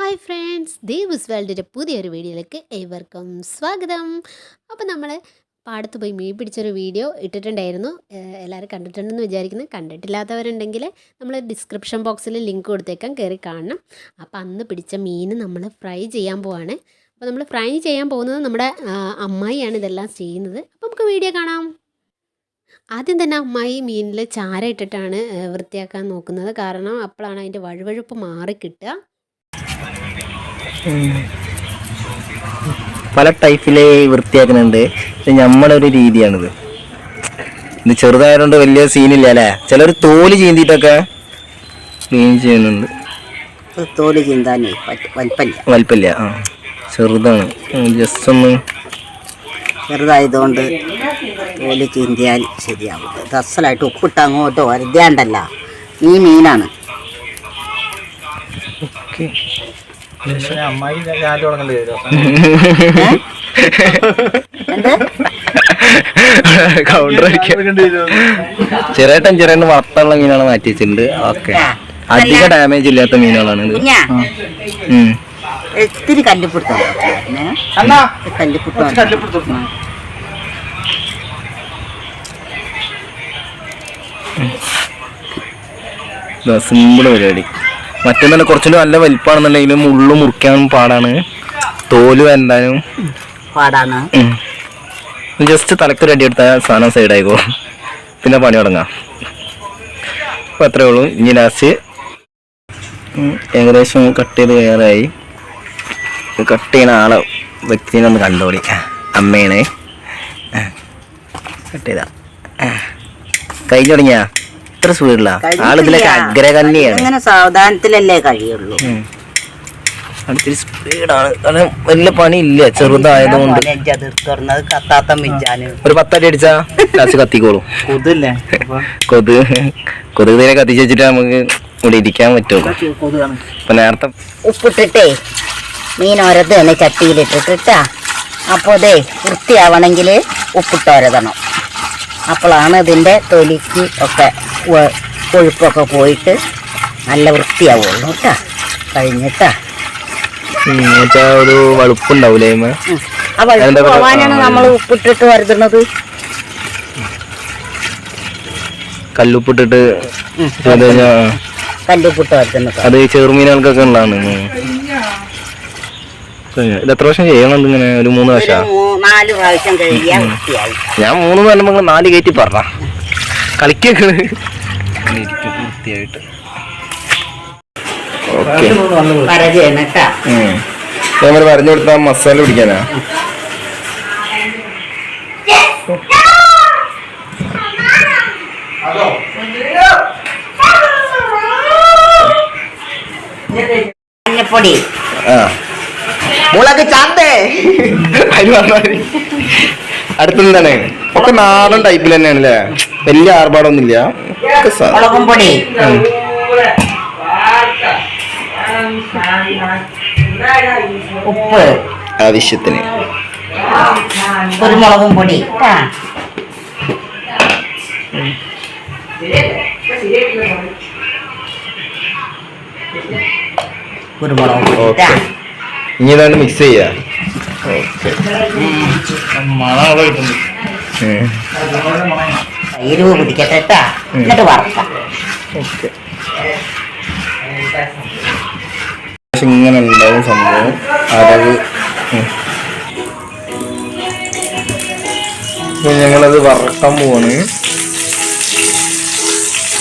Hi friends Devas വേൾഡിന്റെ പുതിയൊരു വീഡിയോയിലേക്ക് ഏവർക്കും സ്വാഗതം. അപ്പോൾ നമ്മൾ പാടത്ത് പോയി മീൻ പിടിച്ചൊരു വീഡിയോ ഇട്ടിട്ടുണ്ടായിരുന്നു. എല്ലാവരും കണ്ടിട്ടുണ്ടെന്ന് വിചാരിക്കുന്നു. കണ്ടിട്ടില്ലാത്തവരുണ്ടെങ്കിൽ നമ്മൾ ഡിസ്ക്രിപ്ഷൻ ബോക്സിൽ ലിങ്ക് കൊടുത്തേക്കാം കയറി കാണണം. അപ്പോൾ അന്ന് പിടിച്ച മീൻ നമ്മൾ ഫ്രൈ ചെയ്യാൻ പോവാണ്. അപ്പോൾ നമ്മൾ ഫ്രൈ ചെയ്യാൻ പോകുന്നത് നമ്മുടെ അമ്മായിയാണ് ഇതെല്ലാം ചെയ്യുന്നത്. അപ്പോൾ നമുക്ക് വീഡിയോ കാണാം. ആദ്യം തന്നെ അമ്മായി മീനിൽ ചാര ഇട്ടിട്ടാണ് വൃത്തിയാക്കാൻ നോക്കുന്നത്. കാരണം അപ്പോഴാണ് അതിന്റെ വഴുവഴുപ്പ് മാറി കിട്ടുക. പല ടൈപ്പിലെ വൃത്തിയാക്കുന്നുണ്ട്. പക്ഷെ നമ്മുടെ ഒരു രീതിയാണിത്. ഇത് ചെറുതായതുകൊണ്ട് വലിയ സീനില്ല അല്ലേ? ചിലർ തോൽ ചീന്തിട്ടൊക്കെ ക്ലീൻ ചെയ്യുന്നുണ്ട്. തോൽ ചീന്താനേ വലിപ്പല്ല ആ. ചെറുതാണ്. ജസ്റ്റ് ഒന്ന് ചെറുതായതുകൊണ്ട് തോൽ ചീന്തിയാൽ ശരിയാവും അസലായിട്ട് ഉപ്പിട്ട് അങ്ങോട്ടോ വരുതാണ്ടല്ല ഈ മീനാണ്. ഓക്കെ. കൗണ്ടർ ചെറിയേട്ടൻ ചെറിയ വളർത്തുള്ള മീനാണ് മാറ്റി വെച്ചിട്ടുണ്ട്. ഓക്കെ. അധിക ഡാമേജ് ഇല്ലാത്ത മീനുകളാണ് ഇത്. ഇത്തിരി കല്ലിപ്പിടുത്തം കല്ലിപ്പിടുത്തം സിമ്പിൾ പരിപാടി. മറ്റൊന്നല്ല കുറച്ചുകൂടി നല്ല വലിപ്പാണെന്നുണ്ടെങ്കിലും മുള്ളു മുറിക്കാൻ പാടാണ്. തോൽ വരണ്ടാനും. പാടാണ്. ജസ്റ്റ് തലക്കൊരു അടി എടുത്താൽ സാധനം സൈഡ് ആയിക്കോ. പിന്നെ പണി തുടങ്ങാം. അപ്പോൾ അത്രേ ഉള്ളൂ. ഇനി ലാസ്റ്റ് ഏകദേശം കട്ട് ചെയ്ത് കയറായി കട്ട് ചെയ്യുന്ന ആളെ വ്യക്തിനെ ഒന്ന് കണ്ടോളി. അമ്മയാണ് കട്ട് ചെയ്താ. കഴിഞ്ഞു തുടങ്ങിയാ? ഇത്ര സ്പീഡില്ല ആളിതിലേക്ക് അഗ്രകന്യാണ് ഇങ്ങനെ സാവധാനത്തിലല്ലേ കഴിയുള്ളൂ. അടുത്തൊരു സ്പീഡാണ്. കാരണം വലിയ പണിയില്ല. ചെറുതായതുകൊണ്ട്. തുറന്നത് കത്താത്ത മിഞ്ചാന് ഒരു പത്തടി അടിച്ചാ ലാസ്റ്റ് കത്തിക്കോളും. കൊതില്ലേ കൊതുക് കൊതുക് തീരെ കത്തിച്ച് വെച്ചിട്ട് നമുക്ക് ഇവിടെ ഇരിക്കാൻ പറ്റുള്ളൂ. ഇപ്പൊ നേരത്തെ ഉപ്പിട്ടിട്ടേ. മീൻ ഒരതാണ് ചട്ടിയിലിട്ടിട്ടിട്ടാ. അപ്പോൾ അതേ വൃത്തിയാവണമെങ്കിൽ ഉപ്പിട്ടൊരതണം. അപ്പോഴാണ് ഇതിന്റെ തൊലിക്ക് ഒക്കെ കൊഴുപ്പൊക്കെ പോയിട്ട് നല്ല വൃത്തിയാവുള്ളൂ കേട്ടാ. കഴിഞ്ഞിട്ടാ. ഒരു വളുപ്പുണ്ടാവൂലേ? ആ വഴുപ്പ് അതിന്റെ കൂടെ- പോവാനാണ് നമ്മൾ ഉപ്പിട്ടിട്ട് വരുന്നത് കല്ലുപ്പിട്ടിട്ട് കല്ലുപ്പിട്ട് വരുന്നത് അത് ചെറുമീനുകൾക്കൊക്കെ ഉള്ളതാണ്. ഇത് എത്ര പ്രാവശ്യം ചെയ്യണം ഇങ്ങനെ? ഒരു മൂന്ന് നാല് പ്രാവശ്യം ഞാൻ മൂന്ന് പറയുമ്പോ ഇങ്ങൾ നാല് കയറ്റി പറഞ്ഞ കളിക്കൊക്കെ. വൃത്തിയായിട്ട് ഓക്കെ. പരജയാണ് കേട്ടാ നമ്മൾ പറഞ്ഞു കൊടുത്ത മസാല പിടിക്കാനാ. മഞ്ഞപ്പൊടി. മുളക് ചാന്തേ അതിന് പറഞ്ഞാൽ തന്നെ ഒക്കെ നാടൻ ടൈപ്പിൽ തന്നെയാണ് അല്ലേ വലിയ ആർഭാടൊന്നുമില്ല. ഉപ്പ്. ആവശ്യത്തിന്. കുരുമുളകും പൊടി. കുരുമുളകും. ഇനി ഇതാണ് മിക്സ് ചെയ്യാ. ഇങ്ങനെ ഉണ്ടാവും സംഭവം അരവ് ഞങ്ങളത് വറക്കാൻ പോവാണ്.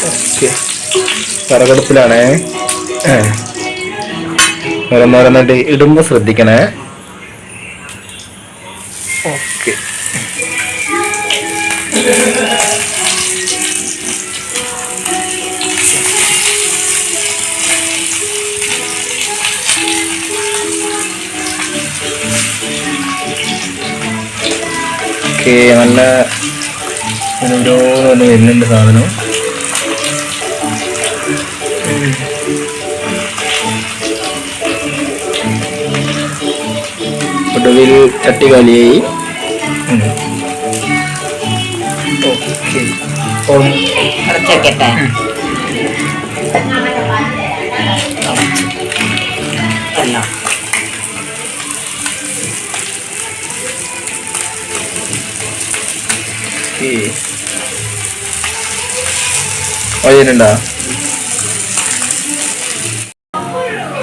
ഓക്കെ. വിറകടുപ്പിലാണേ. ഓരോന്നോരോന്നായിട്ട് ഇടുമ്പോ ശ്രദ്ധിക്കണേ. ഓക്കെ. ഓക്കെ നല്ല ഓരോ വരുന്നുണ്ട് സാധനം. ഒടുവിൽ തട്ടി കളിയായി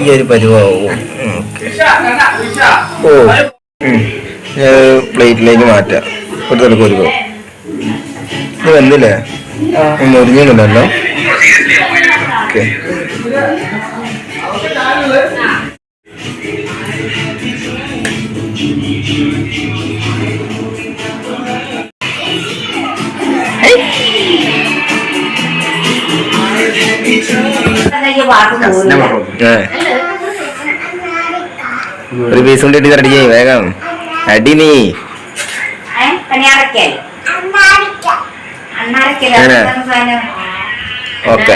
ഈ ഒരു പരിവാ ഓ. പ്ലേറ്റിലേക്ക് മാറ്റാം. ഒരു തലക്ക് ഒരു ഇത് വന്നില്ലേ മുറിഞ്ഞില്ലല്ലോ ഓക്കെ. ഏ. ഒരു പീസ് കൊണ്ട് ഇട്ടി ചെയ്യും വേഗം. അടി നീ. ഓക്കെ.